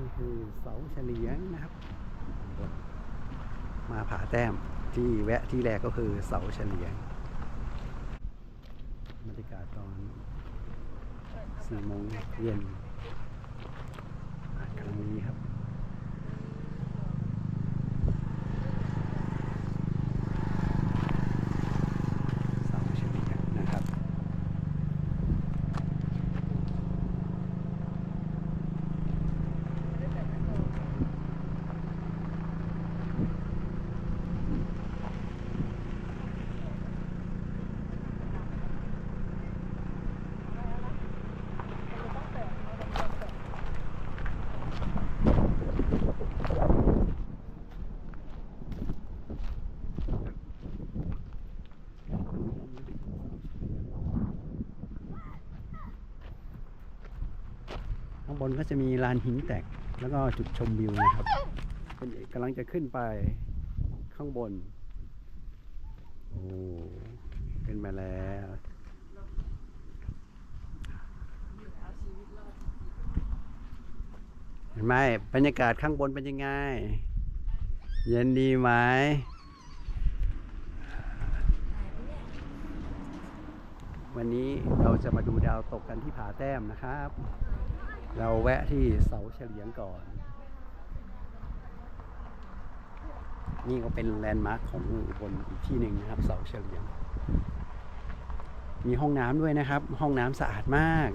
นี่คือเสาเฉลียงนะครับ มาผาแต้มที่แวะที่แรกก็คือเสาเฉลียงบรรยากาศตอนสี่โมงเย็นครั้งนี้ครับ เสาเฉลียงนะครับ ข้างบนก็จะมีลานหินแตกแล้วก็จุดชมวิวนะครับเป็นกำลังจะขึ้นไปข้างบน โอ้ขึ้นมาแล้วเห็นไหมบรรยากาศข้างบนเป็นยังไง เย็นดีไหมวันนี้เราจะมาดูดาวตกกันที่ผาแต้มนะครับ เราแวะที่เสาเฉลียงก่อน นี่ก็เป็นแลนด์มาร์คของอุบนอีกที่หนึ่งนะครับ เสาเฉลียง มีห้องน้ำด้วยนะครับ ห้องน้ำสะอาดมาก